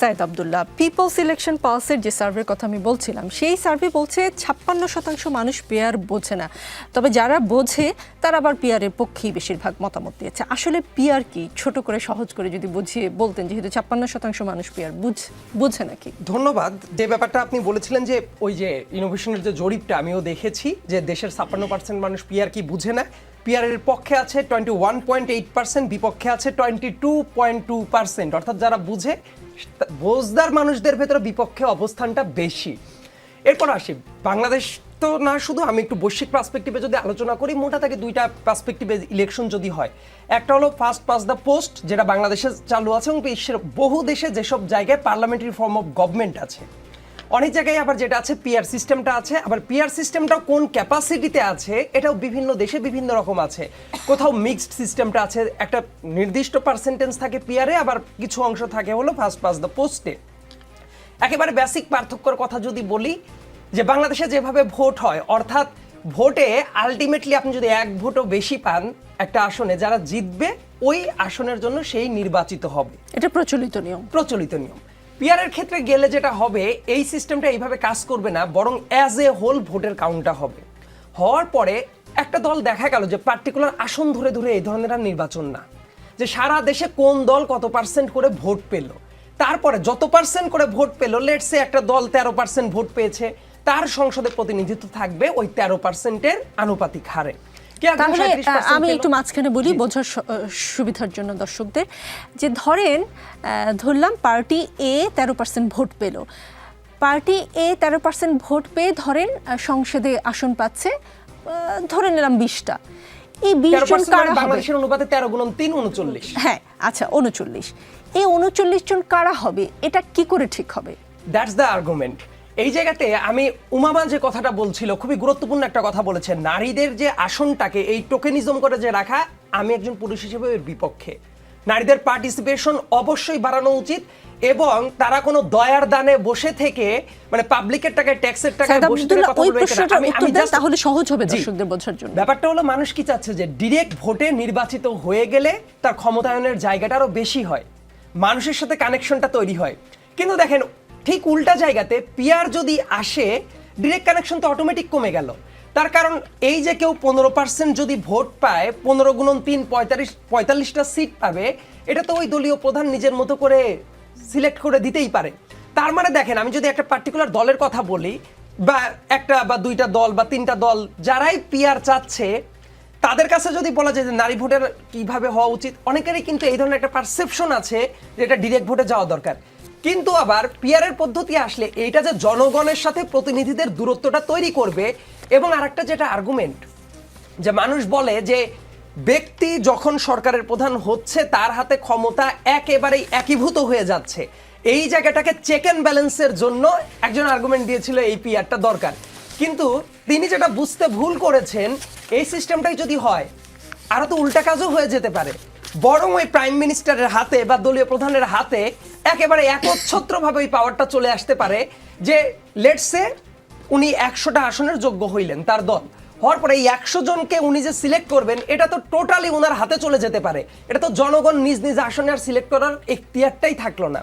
Saeed Abdullah people's election পালসের যে সার্ভের কথা আমি বলছিলাম, সেই সার্ভে বলছে ছাপ্পান্ন শতাংশ মানুষ পেয়ার বোঝে না। তবে যারা বোঝে, তারা আবার পিয়ারের পক্ষেই বেশিরভাগ মতামত দিয়েছে। আসলে পিয়ার কি? ছোট করে, সহজ করে যদি বুঝিয়ে বলতেন, যেহেতু ছাপ্পান্ন শতাংশ মানুষ পিয়ার বুঝ নাকি? ধন্যবাদ। যে ব্যাপারটা আপনি বলেছিলেন যে ওই যে ইনোভেশনের যে জরিপটা আমিও দেখেছি, যে দেশের ছাপ্পান্ন পার্সেন্ট মানুষ পিআর কি বুঝে না পিআরের পক্ষে আছে twenty one point eight percent বিপক্ষে আছে twenty two point two percent অর্থাৎ যারা বুঝে বোঝদার মানুষদের ভেতরে বিপক্ষে অবস্থানটা বেশি। এরপর আসি। বাংলাদেশ তো না, শুধু আমি একটু বৈশ্বিক পার্সপেক্টিভে যদি আলোচনা করি, মোটা থেকে দুইটা পার্সপেক্টিভে ইলেকশন যদি হয়। একটা হলো ফার্স্ট পাস দ্য পোস্ট যেটা বাংলাদেশে চালু আছে এবং বিশ্বের বহু দেশে যেসব জায়গায় পার্লামেন্টারি ফর্ম অফ গভর্নমেন্ট আছে। অনেক জায়গায় আবার যেটা আছে পিআর সিস্টেমটা আছে। আবার পিআর সিস্টেমটাও কোন ক্যাপাসিটিতে আছে এটাও বিভিন্ন দেশে বিভিন্ন রকম আছে। কোথাও মিক্সড সিস্টেমটা আছে একটা নির্দিষ্ট পার্সেন্টেজ থাকে পিআরে আবার কিছু অংশ থাকে হলো ফার্স্ট পাস দ্য পোস্টে একেবারে বেসিক পার্থক্যর কথা যদি বলি যে বাংলাদেশে যেভাবে ভোট হয় অর্থাৎ ভোটে আলটিমেটলি আপনি যদি এক ভোটও বেশি পান একটা আসনে যারা জিতবে ওই আসনের জন্য সেই নির্বাচিত হবে। এটা প্রচলিত নিয়ম। প্রচলিত নিয়ম। পিয়ারের ক্ষেত্রে গেলে যেটা হবে, এই সিস্টেমটা এইভাবে কাজ করবে না, বরং অ্যাজ এ হোল ভোটের কাউন্টটা হবে। হওয়ার পরে একটা দল দেখা গেল যে পার্টিকুলার আসন ধরে ধরে এই ধরনের আর নির্বাচন না। যে সারা দেশে কোন দল কত পার্সেন্ট করে ভোট পেল। তারপরে যত পার্সেন্ট করে ভোট পেল লেটসে একটা দল তেরো পার্সেন্ট ভোট পেয়েছে, তার সংসদে প্রতিনিধিত্ব থাকবে ওই তেরো পার্সেন্টের আনুপাতিক হারে। তাহলে আমি একটু মাঝখানে বলি বোঝার সুবিধার জন্য দর্শকদের যে ধরেন ধরলাম পার্টি এ তেরো পার্সেন্ট ভোট পেল। পার্টি এ তেরো পার্সেন্ট ভোট পেয়ে ধরেন সংসদে আসন পাচ্ছে ধরে নিলাম বিশটা। এই বিশ জন কারা বাংলাদেশের অনুপাতে তেরো গুণন তিন উনচল্লিশ। হ্যাঁ আচ্ছা উনচল্লিশ। এই উনচল্লিশ জন কারা হবে? এটা কি করে ঠিক হবে? দ্যাটস দ্য আর্গুমেন্ট এই জায়গাতে আমি উমামা যে কথাটা বলছিল খুবই গুরুত্বপূর্ণ একটা কথা বলেছে নারীদের যে আসনটাকে এই টোকেনিজম করে যে রাখা আমি একজন পুরুষ হিসেবে এর বিপক্ষে। নারীদের পার্টিসিপেশন অবশ্যই বাড়ানো উচিত এবং তারা কোনো দয়ার দানে বসে থেকে মানে পাবলিকের টাকায় ট্যাক্সের টাকায় বসে থেকে কথা বলবে তাহলে সহজ হবে দর্শকদের বোঝার জন্য। ব্যাপারটা হলো মানুষ কি চাচ্ছে যে ডিরেক্ট ভোটে নির্বাচিত হয়ে গেলে তার ক্ষমতায়নের জায়গাটা আরও বেশি হয়। মানুষের সাথে কানেকশনটা তৈরি হয়। কিন্তু দেখেন ঠিক উল্টা জায়গাতে পিয়ার যদি আসে ডিরেক্ট কানেকশন তো অটোমেটিক কমে গেল। তার কারণ এই যে কেউ পনেরো পার্সেন্ট যদি ভোট পায়, পনেরো গুণন তিন পঁয়তাল্লিশ, পঁয়তাল্লিশটা সিট পাবে, এটা তো ওই দলীয় প্রধান নিজের মতো করে সিলেক্ট করে দিতেই পারে। তার মানে দেখেন, আমি যদি একটা পার্টিকুলার দলের কথা বলি, বা একটা, বা দুইটা দল, বা তিনটা দল, যারাই পিয়ার চাচ্ছে, তাদের কাছে যদি বলা যায় যে নারী ভোটের কীভাবে হওয়া উচিত, অনেকেরই কিন্তু এই ধরনের একটা পারসেপশন আছে যে এটা ডিরেক্ট ভোটে যাওয়া দরকার। কিন্তু আবার পিয়ারের পদ্ধতি আসলে এইটা যে জনগণের সাথে প্রতিনিধিদের দূরত্বটা তৈরি করবে এবং আরেকটা যেটা আর্গুমেন্ট যে মানুষ বলে যে ব্যক্তি যখন সরকারের প্রধান হচ্ছে, তার হাতে ক্ষমতা একেবারেই একীভূত হয়ে যাচ্ছে। এই জায়গাটাকে চেক অ্যান্ড ব্যালেন্সের জন্য একজন আর্গুমেন্ট দিয়েছিল এই পিআরটা দরকার। কিন্তু তিনি যেটা বুঝতে ভুল করেছেন, এই সিস্টেমটাই যদি হয়, আরও তো উল্টা কাজও হয়ে যেতে পারে। বরং ওই প্রাইম মিনিস্টারের হাতে বা দলীয় প্রধানের হাতে একেবারে একচ্ছত্রভাবে ওই পাওয়ারটা চলে আসতে পারে যে লেটসে উনি একশোটা আসনের যোগ্য হইলেন, তার দল। হওয়ার পরে এই একশো জনকে উনি যে সিলেক্ট করবেন, এটা তো টোটালি ওনার হাতে চলে যেতে পারে। এটা তো জনগণ নিজ নিজ আসনে আর সিলেক্ট করার এখতিয়ারটাই থাকল না।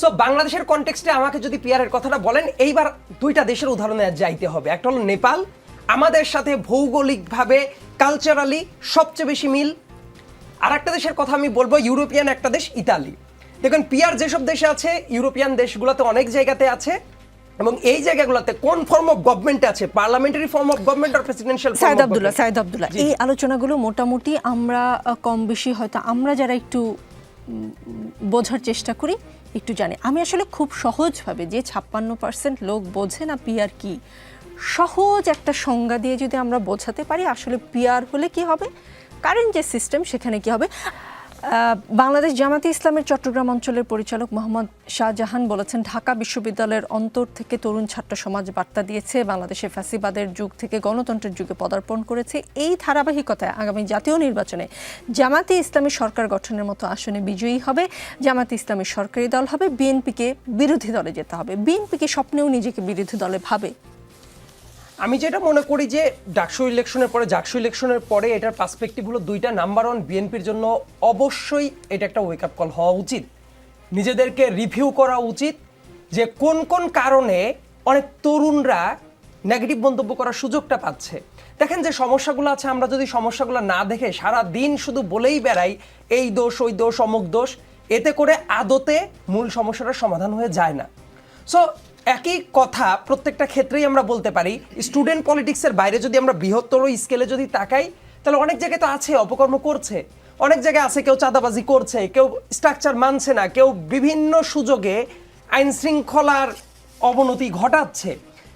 সো বাংলাদেশের কনটেক্সটে আমাকে যদি পিয়ারের কথাটা বলেন, এইবার দুইটা দেশের উদাহরণে যাইতে হবে। একটা হলো নেপাল, আমাদের সাথে ভৌগোলিকভাবে কালচারালি সবচেয়ে বেশি মিল। আর একটা দেশের কথা আমি বলব, ইউরোপিয়ান একটা দেশ, ইতালি। দেখুন পিয়ার যেসব দেশে আছে ইউরোপিয়ান দেশগুলোতে অনেক জায়গাতে আছে এবং এই জায়গাগুলোতে কোন ফর্ম অফ গভর্নমেন্ট আছে? পার্লামেন্টারি ফর্ম অফ গভর্নমেন্ট আর প্রেসিডেন্সিয়াল সাইদ আব্দুল্লাহ সাইদ আব্দুল্লাহ এই আলোচনাগুলো মোটামুটি আমরা কম বেশি হয়তো আমরা যারা একটু বোঝার চেষ্টা করি একটু জানি। আমি আসলে খুব সহজভাবে যে ছাপ্পান্ন পার্সেন্ট লোক বোঝে না পিয়ার কি সহজ একটা সংজ্ঞা দিয়ে যদি আমরা বোঝাতে পারি আসলে পিয়ার হলে কি হবে? কারেন্ট যে সিস্টেম সেখানে কি হবে? বাংলাদেশ জামাতে ইসলামের চট্টগ্রাম অঞ্চলের পরিচালক মোহাম্মদ শাহজাহান বলেছেন, ঢাকা বিশ্ববিদ্যালয়ের অন্তর থেকে তরুণ ছাত্র সমাজ বার্তা দিয়েছে। বাংলাদেশে ফ্যাসিবাদের যুগ থেকে গণতন্ত্রের যুগে পদার্পণ করেছে। এই ধারাবাহিকতায় আগামী জাতীয় নির্বাচনে জামাতে ইসলামী সরকার গঠনের মতো আসনে বিজয়ী হবে। জামাতে ইসলামী সরকারি দল হবে। বিএনপিকে বিরোধী দলে যেতে হবে। বিএনপিকে স্বপ্নেও নিজেকে বিরোধী দলে ভাবে আমি যেটা মনে করি যে ডাকসু ইলেকশনের পরে, জাকসু ইলেকশনের পরে এটার পার্সপেক্টিভ হলো দুইটা নাম্বার ওয়ান বিএনপির জন্য অবশ্যই এটা একটা ওয়েক আপ কল হওয়া উচিত। নিজেদেরকে রিভিউ করা উচিত যে কোন কোন কারণে অনেক তরুণরা নেগেটিভ মন্তব্য করার সুযোগটা পাচ্ছে। দেখেন যে সমস্যাগুলো আছে, আমরা যদি সমস্যাগুলো না দেখে সারা দিন শুধু বলেই বেড়াই, এই দোষ, ওই দোষ, অমুক দোষ, এতে করে আদতে মূল সমস্যাটার সমাধান হয়ে যায় না। সো একই কথা প্রত্যেকটা ক্ষেত্রেই আমরা বলতে পারি স্টুডেন্ট পলিটিক্সের বাইরে যদি আমরা বৃহত্তর স্কেলে যদি তাকাই, তাহলে অনেক জায়গায় তো আছে, অপকর্ম করছে। অনেক জায়গায় আছে, কেউ চাঁদাবাজি করছে, কেউ স্ট্রাকচার মানছে না, কেউ বিভিন্ন সুযোগে আইন শৃঙ্খলার অবনতি ঘটাচ্ছে।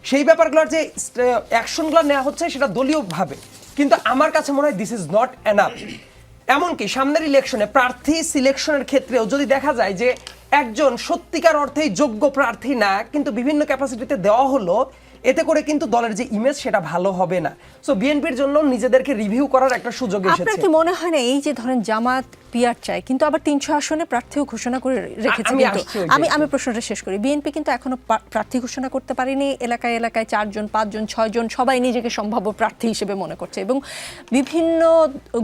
সেই ব্যাপারগুলোর যে অ্যাকশনগুলো নেওয়া হচ্ছে, সেটা দলীয়ভাবে। কিন্তু আমার কাছে মনে হয় দিস ইজ নট এনাফ এমনকি সামনের ইলেকশনে প্রার্থী সিলেকশনের ক্ষেত্রেও যদি দেখা যায় যে একজন সত্যিকার অর্থে যোগ্য প্রার্থী না কিন্তু বিভিন্ন ক্যাপাসিটিতে দেওয়া হলো এতে করে কিন্তু দলের যে ইমেজ সেটা ভালো হবে না। সো বিএনপির জন্য নিজেদেরকে রিভিউ করার একটা সুযোগ এসেছে। আপনার কি মনে হয় না এই যে ধরেন জামাত পিয়ার চায় কিন্তু আবার তিনশো আসনে প্রার্থীও ঘোষণা করে রেখেছে কিন্তু। আমি আমি প্রশ্নটা শেষ করি। বিএনপি কিন্তু এখনও প্রার্থী ঘোষণা করতে পারেনি। এলাকায় এলাকায় চারজন পাঁচজন ছয়জন সবাই নিজেকে সম্ভাব্য প্রার্থী হিসেবে মনে করছে এবং বিভিন্ন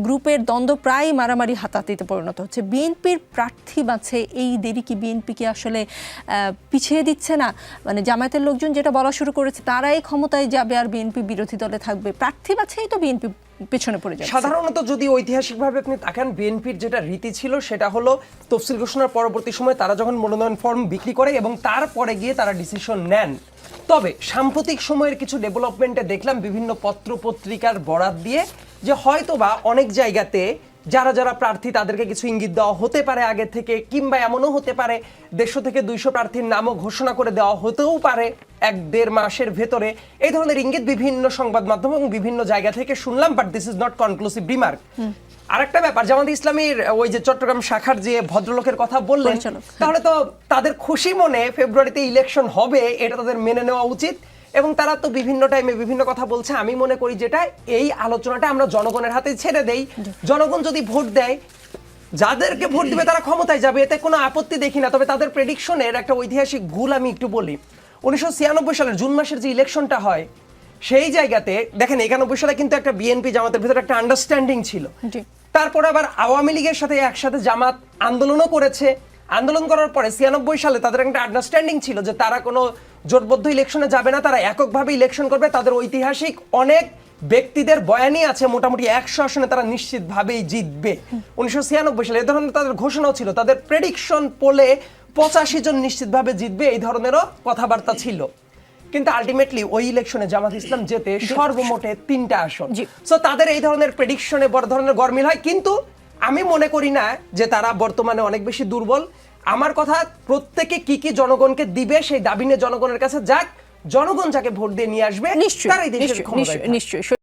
গ্রুপের দ্বন্দ্ব প্রায় মারামারি হাতাহাতিতে পরিণত হচ্ছে। বিএনপির প্রার্থী বাছে এই দেরি কি বিএনপিকে আসলে আহ, পিছিয়ে দিচ্ছে না? মানে জামায়াতের লোকজন যেটা বলা শুরু করেছে তারাই ক্ষমতায় যাবে আর বিএনপি বিরোধী দলে থাকবে। প্রার্থী বাছেই তো বিএনপি পেছনে পড়ে যায় সাধারণত যদি ঐতিহাসিকভাবে আপনি তাকান, বিএনপির যেটা রীতি ছিল সেটা হলো তফসিল ঘোষণার পরবর্তী সময় তারা যখন মনোনয়ন ফর্ম বিক্রি করে এবং তারপরে গিয়ে তারা ডিসিশন নেন। তবে সাম্প্রতিক সময়ের কিছু ডেভেলপমেন্টে দেখলাম বিভিন্ন পত্র পত্রিকার বরাত দিয়ে যে হয়তোবা অনেক জায়গাতে যারা যারা প্রার্থী তাদেরকে কিছু ইঙ্গিত দেওয়া হতে পারে আগে থেকে কিংবা এমনও হতে পারে দেড়শো থেকে দুইশো প্রার্থীর নামও ঘোষণা করে দেওয়া হতেও পারে এক দেড় মাসের ভেতরে। এই ধরনের ইঙ্গিত বিভিন্ন সংবাদ মাধ্যম এবং বিভিন্ন জায়গা থেকে শুনলাম but this is not conclusive remark আরেকটা ব্যাপার জামাত ইসলামীর ওই যে চট্টগ্রাম শাখার যে ভদ্রলোকের কথা বললেন। তাহলে তো তাদের খুশি মনে ফেব্রুয়ারিতে ইলেকশন হবে এটা তাদের মেনে নেওয়া উচিত। এবং তারা তো বিভিন্ন টাইমে বিভিন্ন কথা বলছে। আমি মনে করি যেটা এই আলোচনাটা আমরা জনগণের হাতে ছেড়ে দেই। জনগণ যদি ভোট দেয় যাদেরকে ভোট দিবে তারা ক্ষমতায় যাবে এতে কোনো আপত্তি দেখি না। তবে তাদের প্রেডিকশনের একটা ঐতিহাসিক ভুল আমি একটু বলি। উনিশশো ছিয়ানব্বই সালের জুন মাসের যে ইলেকশনটা হয় সেই জায়গাতে দেখেন একানব্বই সালে কিন্তু একটা বিএনপি জামাতের ভিতরে একটা আন্ডারস্ট্যান্ডিং ছিল। তারপর আবার আওয়ামী লীগের সাথে একসাথে জামাত আন্দোলনও করেছে। আন্দোলন করার পরে ছিয়ানব্বই সালে তাদের একটা আন্ডারস্ট্যান্ডিং ছিল যে তারা কোনো জোটবদ্ধ ইলেকশনে যাবে না তারা এককভাবে ইলেকশন করবে। তাদের ঐতিহাসিক অনেক ব্যক্তিদের বয়ানই আছে মোটামুটি একশো আসনে তারা নিশ্চিতভাবেই জিতবে। উনিশশো ছিয়ানব্বই সালে এ ধরনের তাদের ঘোষণাও ছিল তাদের প্রেডিকশন পোলে পঁচাশি জন নিশ্চিতভাবে জিতবে এই ধরনেরও কথাবার্তা ছিল। কিন্তু আলটিমেটলি ওই ইলেকশনে জামাত ইসলাম যেতে সর্বমোটে তিনটা আসন। সো তাদের এই ধরনের প্রেডিকশনে বড় ধরনের গরমিল হয়। কিন্তু আমি মনে করি না যে তারা বর্তমানে অনেক বেশি দুর্বল। আমার কথা প্রত্যেকে কি কি জনগণকে দিবে সেই দাবি নিয়ে জনগণের কাছে যাক জনগণ যাকে ভোট দিয়ে নিয়ে আসবে নিশ্চয়ই। নিশ্চয়ই